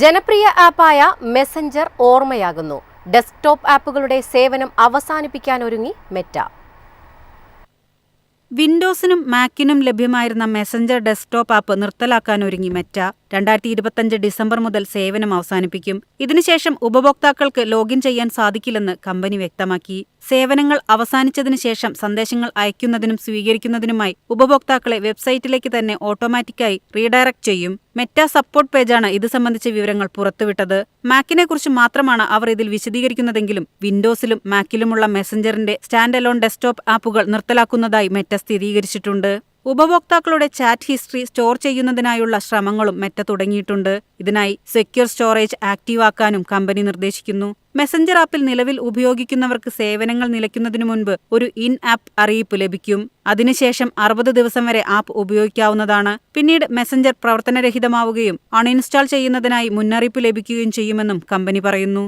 ജനപ്രിയ ആപ്പായ messenger ഓർമ്മയാകുന്നു. Desktop ആപ്പുകളുടെ സേവനം അവസാനിപ്പിക്കാനൊരുങ്ങി മെറ്റ വിൻഡോസിനും മാക്കിനും ലഭ്യമായിരുന്ന മെസഞ്ചർ ഡെസ്ക്ടോപ്പ് ആപ്പ് നിർത്തലാക്കാനൊരുങ്ങി മെറ്റ രണ്ടായിരത്തി ഇരുപത്തഞ്ച് ഡിസംബർ മുതൽ സേവനം അവസാനിപ്പിക്കും. ഇതിനുശേഷം ഉപഭോക്താക്കൾക്ക് ലോഗിൻ ചെയ്യാൻ സാധിക്കില്ലെന്ന് കമ്പനി വ്യക്തമാക്കി. സേവനങ്ങൾ അവസാനിച്ചതിനു ശേഷം സന്ദേശങ്ങൾ അയക്കുന്നതിനും സ്വീകരിക്കുന്നതിനുമായി ഉപഭോക്താക്കളെ വെബ്സൈറ്റിലേക്ക് തന്നെ ഓട്ടോമാറ്റിക്കായി റീഡയറക്ട് ചെയ്യും. മെറ്റ സപ്പോർട്ട് പേജാണ് ഇത് സംബന്ധിച്ച വിവരങ്ങൾ പുറത്തുവിട്ടത്. മാക്കിനെക്കുറിച്ച് മാത്രമാണ് അവർ ഇതിൽ വിശദീകരിക്കുന്നതെങ്കിലും വിൻഡോസിലും മാക്കിലുമുള്ള മെസഞ്ചറിന്റെ സ്റ്റാൻഡ് അലോൺ ഡെസ്ക്ടോപ്പ് ആപ്പുകൾ നിർത്തലാക്കുന്നതായി മെറ്റ സ്ഥിരീകരിച്ചിട്ടുണ്ട്. ഉപഭോക്താക്കളുടെ ചാറ്റ് ഹിസ്റ്ററി സ്റ്റോർ ചെയ്യുന്നതിനായുള്ള ശ്രമങ്ങളും മെറ്റ തുടങ്ങിയിട്ടുണ്ട്. ഇതിനായി സെക്യൂർ സ്റ്റോറേജ് ആക്റ്റീവാക്കാനും കമ്പനി നിർദ്ദേശിക്കുന്നു. മെസഞ്ചർ ആപ്പിൽ നിലവിൽ ഉപയോഗിക്കുന്നവർക്ക് സേവനങ്ങൾ നിലയ്ക്കുന്നതിനു മുൻപ് ഒരു ഇൻ ആപ്പ് അറിയിപ്പ് ലഭിക്കും. അതിനുശേഷം അറുപത് ദിവസം വരെ ആപ്പ് ഉപയോഗിക്കാവുന്നതാണ്. പിന്നീട് മെസഞ്ചർ പ്രവർത്തനരഹിതമാവുകയും അൺഇൻസ്റ്റാൾ ചെയ്യുന്നതിനായി മുന്നറിയിപ്പ് ലഭിക്കുകയും ചെയ്യുമെന്നും കമ്പനി പറയുന്നു.